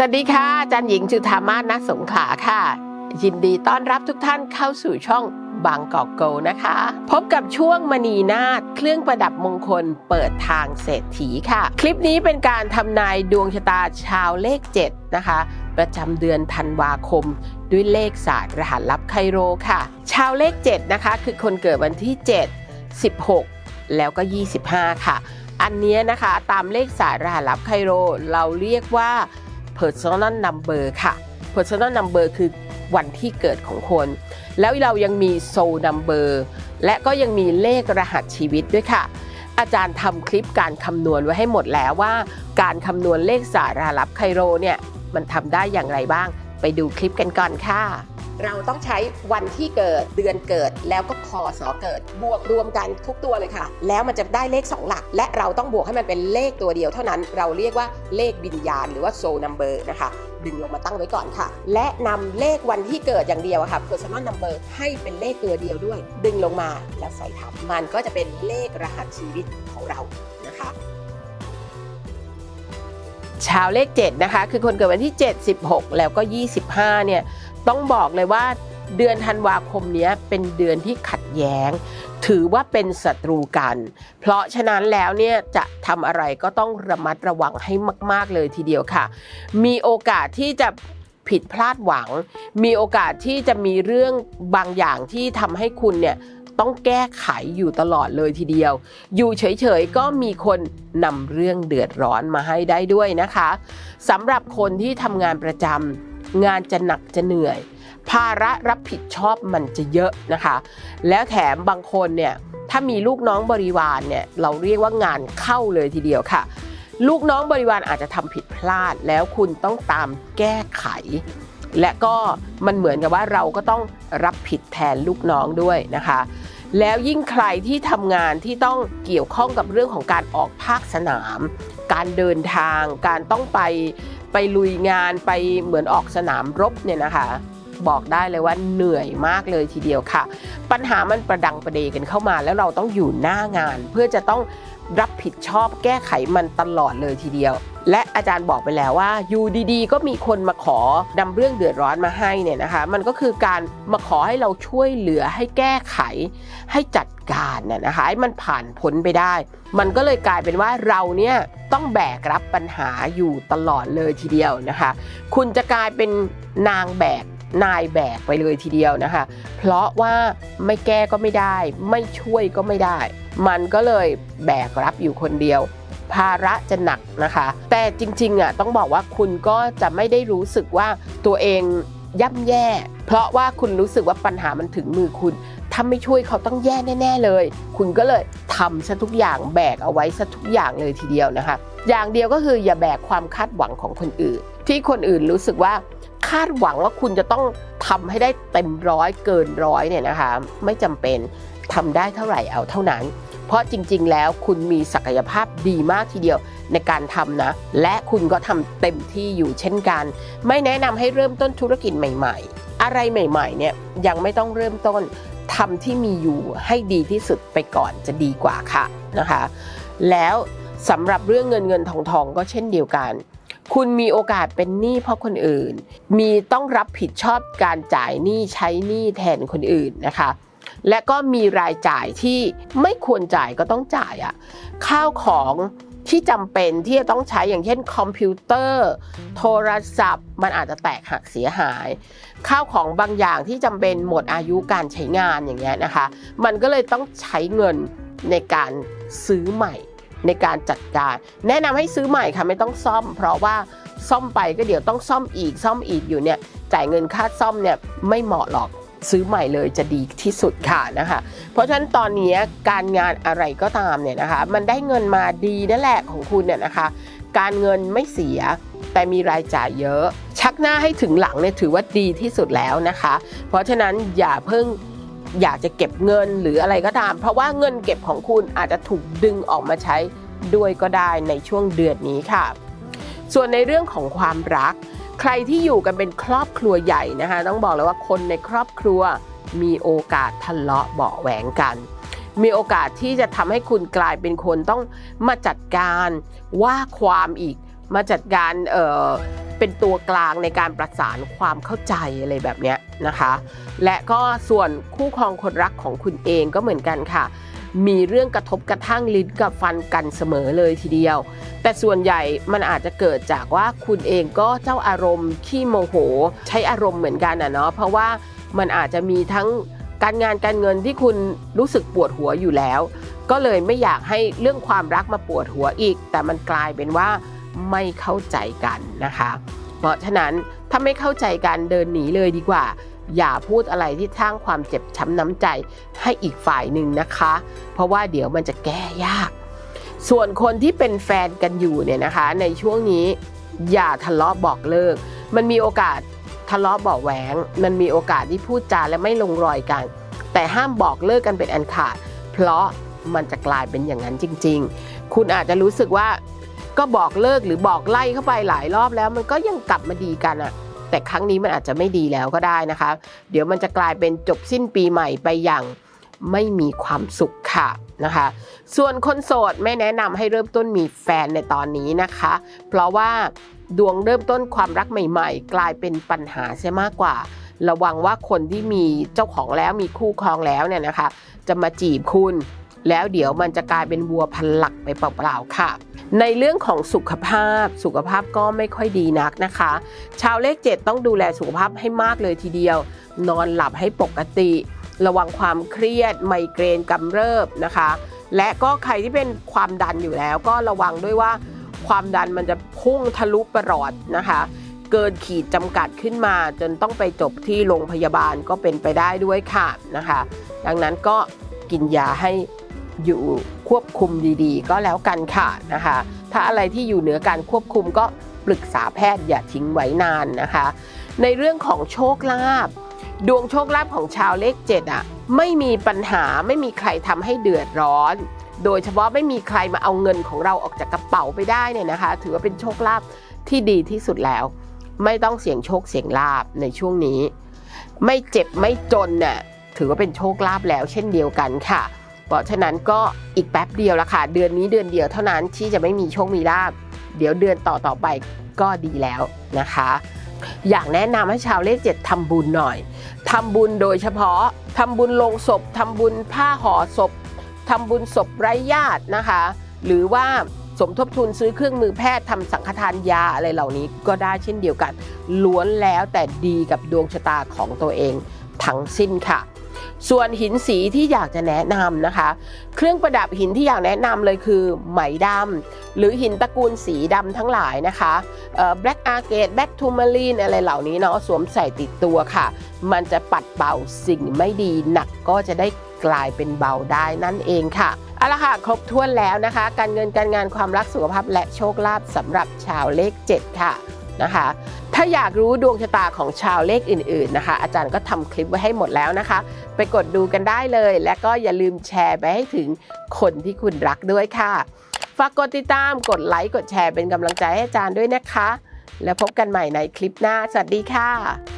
สวัสดีค่ะอาจารย์หญิงจุธามาศนักสงขลาค่ะ ยินดีต้อนรับทุกท่านเข้าสู่ช่องบางกอกโกนะคะ พบกับช่วงมณีนาฏเครื่องประดับมงคลเปิดทางเศรษฐีค่ะ คลิปนี้เป็นการทำนายดวงชะตาชาวเลข 7 นะคะ ประจำเดือนธันวาคม ด้วยเลขศาสตร์รหัสลับไคโรค่ะ ชาวเลข 7 นะคะ คือคนเกิดวันที่ 7 16 แล้วก็ 25 ค่ะ อันนี้นะคะตามเลขศาสตร์รหัสลับไคโร เราเรียกว่า personal number ค่ะ personal number คือวันที่เกิดของคน แล้วเรายังมี soul number และก็ยังมีเลขรหัสชีวิตด้วยค่ะ อาจารย์ทำคลิปการคำนวณไว้ให้หมดแล้วว่า การคำนวณเลขสาสตร์รหัสลับไคโรเนี่ยมันทำได้อย่างไรบ้าง ไปดูคลิปกันก่อนค่ะ เราต้องใช้วันที่เกิดเดือนเกิด แล้วก็พศเกิด บวกรวมกันทุกตัวเลยค่ะ แล้วมันจะได้เลข 2 หลัก และเราต้องบวกให้มันเป็นเลขตัวเดียวเท่านั้นเราเรียกว่าเลขวิญญาณหรือว่า soul number นะคะดึงลงมาตั้งไว้ก่อนค่ะ และนำเลขวันที่เกิดอย่างเดียวอะค่ะ personal number ให้เป็นเลขตัวเดียวด้วย ดึงลงมาแล้วใส่ทับมันก็จะเป็นเลขรหัสชีวิตของเรานะคะชาวเลข 7 นะคะ คือคนเกิดวันที่ 7 16 แล้วก็ 25 เนี่ย ต้องบอกเลยว่าเดือนธันวาคมนี้เป็นเดือนที่ขัดแย้ง ถือว่าเป็นศัตรูกัน เพราะฉะนั้นแล้วเนี่ยจะทำอะไรก็ต้องระมัดระวังให้มาก ๆ เลยทีเดียวค่ะ มีโอกาสที่จะผิดพลาดหวัง มีโอกาสที่จะมีเรื่องบางอย่างที่ทำให้คุณเนี่ยต้องแก้ไขอยู่ตลอดเลยทีเดียว อยู่เฉยๆก็มีคนนำเรื่องเดือดร้อนมาให้ได้ด้วยนะคะสำหรับคนที่ทำงานประจำ งานจะหนักจะเหนื่อย ภาระรับผิดชอบมันจะเยอะนะคะ แล้วแถมบางคนเนี่ยถ้ามีลูกน้องบริวารเนี่ยเราเรียกว่างานเข้าเลยทีเดียวค่ะ ลูกน้องบริวารอาจจะทำผิดพลาดแล้วคุณต้องตามแก้ไข และก็มันเหมือนกับว่าเราก็ต้องรับผิดแทนลูกน้องด้วยนะคะ แล้วยิ่งใครที่ทำงานที่ต้องเกี่ยวข้องกับเรื่องของการออกภาคสนาม การเดินทาง การต้องไปไปลุยงานไปเหมือนออกสนามรบเนี่ยนะคะ บอกได้เลยว่าเหนื่อยมากเลยทีเดียวค่ะ ปัญหามันประดังประเดกันเข้ามา แล้วเราต้องอยู่หน้างาน เพื่อจะต้องรับผิดชอบแก้ไขมันตลอดเลยทีเดียว และอาจารย์บอกไปแล้วว่าอยู่ดีๆ ก็มีคนมาขอนำเรื่องเดือดร้อนมาให้เนี่ยนะคะ มันก็คือการมาขอให้เราช่วยเหลือให้แก้ไข ให้จัดการน่ะนะคะให้มันผ่านพ้นไปได้ มันก็เลยกลายเป็นว่าเราเนี่ยต้องแบกรับปัญหาอยู่ตลอดเลยทีเดียวนะคะ คุณจะกลายเป็นนางแบกนายแบกไปเลยทีเดียวนะคะ เพราะว่าไม่แก้ก็ไม่ได้ ไม่ช่วยก็ไม่ได้ มันก็เลยแบกรับอยู่คนเดียว ภาระจะหนักนะคะ แต่จริงๆอะต้องบอกว่าคุณก็จะไม่ได้รู้สึกว่าตัวเองย่ำแย่ เพราะว่าคุณรู้สึกว่าปัญหามันถึงมือคุณถ้าไม่ช่วยเขาต้องแย่แน่ๆเลย คุณก็เลยทำซะทุกอย่างแบกเอาไว้ซะทุกอย่างเลยทีเดียวนะคะ อย่างเดียวก็คืออย่าแบกความคาดหวังของคนอื่น ที่คนอื่นรู้สึกว่าคาดหวังว่าคุณจะต้องทำให้ได้เต็มร้อยเกินร้อยเนี่ยนะคะ ไม่จำเป็น ทำได้เท่าไหร่เอาเท่านั้น เพราะจริงๆ แล้วคุณมีศักยภาพดีมากทีเดียวในการทำนะ และคุณก็ทำเต็มที่อยู่เช่นกัน ไม่แนะนำให้เริ่มต้นธุรกิจใหม่ ๆ อะไรใหม่ๆ เนี่ยยังไม่ต้องเริ่มต้นทำที่มีอยู่ให้ดีที่สุดไปก่อนจะดีกว่าค่ะนะคะ แล้วสำหรับเรื่องเงินเงินทองทองก็เช่นเดียวกัน คุณมีโอกาสเป็นหนี้เพราะคนอื่น มีต้องรับผิดชอบการจ่ายหนี้ใช้หนี้แทนคนอื่นนะคะ และก็มีรายจ่ายที่ไม่ควรจ่ายก็ต้องจ่ายอะข้าวของที่จำเป็นที่จะต้องใช้อย่างเช่นคอมพิวเตอร์ โทรศัพท์ มันอาจจะแตกหักเสียหาย ข้าวของบางอย่างที่จำเป็นหมดอายุการใช้งานอย่างเงี้ยนะคะ มันก็เลยต้องใช้เงินในการซื้อใหม่ในการจัดการ แนะนำให้ซื้อใหม่ค่ะไม่ต้องซ่อม เพราะว่าซ่อมไปก็เดี๋ยวต้องซ่อมอีกซ่อมอีกอยู่เนี่ยจ่ายเงินค่าซ่อมเนี่ยไม่เหมาะหรอก ซื้อใหม่เลยจะดีที่สุดค่ะนะคะ เพราะฉะนั้นตอนนี้การงานอะไรก็ตามเนี่ยนะคะ มันได้เงินมาดีนั่นแหละของคุณเนี่ยนะคะ การเงินไม่เสียแต่มีรายจ่ายเยอะ ชักหน้าให้ถึงหลังเนี่ยถือว่าดีที่สุดแล้วนะคะ เพราะฉะนั้นอย่าเพิ่งอยากจะเก็บเงินหรืออะไรก็ตาม เพราะว่าเงินเก็บของคุณอาจจะถูกดึงออกมาใช้ด้วยก็ได้ในช่วงเดือนนี้ค่ะ ส่วนในเรื่องของความรัก ใครที่อยู่กันเป็นครอบครัวใหญ่นะคะต้องบอกเลยว่าคนในครอบครัวมีโอกาสทะเลาะเบาแหวงกัน มีโอกาสที่จะทำให้คุณกลายเป็นคนต้องมาจัดการว่าความอีก มาจัดการเอ่อเป็นตัวกลางในการประสานความเข้าใจอะไรแบบนี้นะคะ และก็ส่วนคู่ครองคนรักของคุณเองก็เหมือนกันค่ะ มีเรื่องกระทบกระทั่งลิ้นกับฟันกันเสมอเลยทีเดียว แต่ส่วนใหญ่มันอาจจะเกิดจากว่าคุณเองก็เจ้าอารมณ์ขี้โมโห ใช้อารมณ์เหมือนกันอะเนาะเพราะว่ามันอาจจะมีทั้งการงานการเงินที่คุณรู้สึกปวดหัวอยู่แล้ว ก็เลยไม่อยากให้เรื่องความรักมาปวดหัวอีก แต่มันกลายเป็นว่าไม่เข้าใจกันนะคะ เพราะฉะนั้นถ้าไม่เข้าใจกันเดินหนีเลยดีกว่า อย่าพูดอะไรที่สร้างความเจ็บช้ำน้ำใจให้อีกฝ่ายหนึ่งนะคะ เพราะว่าเดี๋ยวมันจะแก้ยาก ส่วนคนที่เป็นแฟนกันอยู่เนี่ยนะคะ ในช่วงนี้อย่าทะเลาะบอกเลิก มันมีโอกาสทะเลาะเบาะแหวง มันมีโอกาสที่พูดจาและไม่ลงรอยกัน แต่ห้ามบอกเลิกกันเป็นอันขาด เพราะมันจะกลายเป็นอย่างนั้นจริง ๆ คุณอาจจะรู้สึกว่าก็บอกเลิกหรือบอกไล่เข้าไปหลายรอบแล้ว มันก็ยังกลับมาดีกันอะ แต่ครั้งนี้มันอาจจะไม่ดีแล้วก็ได้นะคะ เดี๋ยวมันจะกลายเป็นจบสิ้นปีใหม่ไปอย่างไม่มีความสุขค่ะนะคะ ส่วนคนโสดไม่แนะนำให้เริ่มต้นมีแฟนในตอนนี้นะคะ เพราะว่าดวงเริ่มต้นความรักใหม่ ๆ กลายเป็นปัญหาเสียมากกว่า ระวังว่าคนที่มีเจ้าของแล้วมีคู่ครองแล้วเนี่ยนะคะ จะมาจีบคุณ แล้วเดี๋ยวมันจะกลายเป็นวัวพันหลักไปเปล่าๆค่ะ ในเรื่องของสุขภาพสุขภาพก็ไม่ค่อยดีนักนะคะ ชาวเลข 7 ต้องดูแลสุขภาพให้มากเลยทีเดียว นอนหลับให้ปกติ ระวังความเครียด ไมเกรนกำเริบนะคะ และก็ใครที่เป็นความดันอยู่แล้ว ก็ระวังด้วยว่าความดันมันจะพุ่งทะลุประหลอดนะคะเกินขีดจำกัดขึ้นมา จนต้องไปจบที่โรงพยาบาลก็เป็นไปได้ด้วยค่ะนะคะ ดังนั้นก็กินยาให้ อยู่ควบคุมดีๆ ก็แล้วกันค่ะนะคะ ถ้าอะไรที่อยู่เหนือการควบคุมก็ปรึกษาแพทย์อย่าทิ้งไว้นานนะคะ ในเรื่องของโชคลาภดวงโชคลาภของชาวเลขเจ็ดอะไม่มีปัญหาไม่มีใครทำให้เดือดร้อน โดยเฉพาะไม่มีใครมาเอาเงินของเราออกจากกระเป๋าไปได้เนี่ยนะคะ ถือว่าเป็นโชคลาภที่ดีที่สุดแล้ว ไม่ต้องเสี่ยงโชคเสี่ยงลาภในช่วงนี้ ไม่เจ็บไม่จนน่ะถือว่าเป็นโชคลาภแล้วเช่นเดียวกันค่ะ เพราะฉะนั้นก็อีกแป๊บเดียวละค่ะ เดือนนี้เดือนเดียวเท่านั้นที่จะไม่มีโชคมีลาภเดี๋ยวเดือนต่อต่อไปก็ดีแล้วนะคะ อยากแนะนำให้ชาวเลขเจ็ดทำบุญหน่อยทำบุญโดยเฉพาะทำบุญลงศพทำบุญผ้าห่อศพทำบุญศพไร้ญาตินะคะ หรือว่าสมทบทุนซื้อเครื่องมือแพทย์ทำสังฆทานยาอะไรเหล่านี้ก็ได้เช่นเดียวกัน ล้วนแล้วแต่ดีกับดวงชะตาของตัวเองทั้งสิ้นค่ะ ส่วนหินสีที่อยากจะแนะนำนะคะ เครื่องประดับหินที่อยากแนะนำเลยคือไหมดำหรือหินตระกูลสีดำทั้งหลายนะคะแบล็กอาร์เกตแบล็กทูมารีนอะไรเหล่านี้เนาะสวมใส่ติดตัวค่ะ มันจะปัดเป่าสิ่งไม่ดีหนักก็จะได้กลายเป็นเบาได้นั่นเองค่ะเอาละค่ะ ครบถ้วนแล้วนะคะ การเงินการงานความรักสุขภาพและโชคลาภสำหรับชาวเลข 7 ค่ะนะคะ ถ้าอยากรู้ดวงชะตาของชาวเลขอื่นๆนะคะ อาจารย์ก็ทำคลิปไว้ให้หมดแล้วนะคะ ไปกดดูกันได้เลย และก็อย่าลืมแชร์ไปให้ถึงคนที่คุณรักด้วยค่ะ ฝากกดติดตามกดไลค์กดแชร์เป็นกำลังใจให้อาจารย์ด้วยนะคะ แล้วพบกันใหม่ในคลิปหน้า สวัสดีค่ะ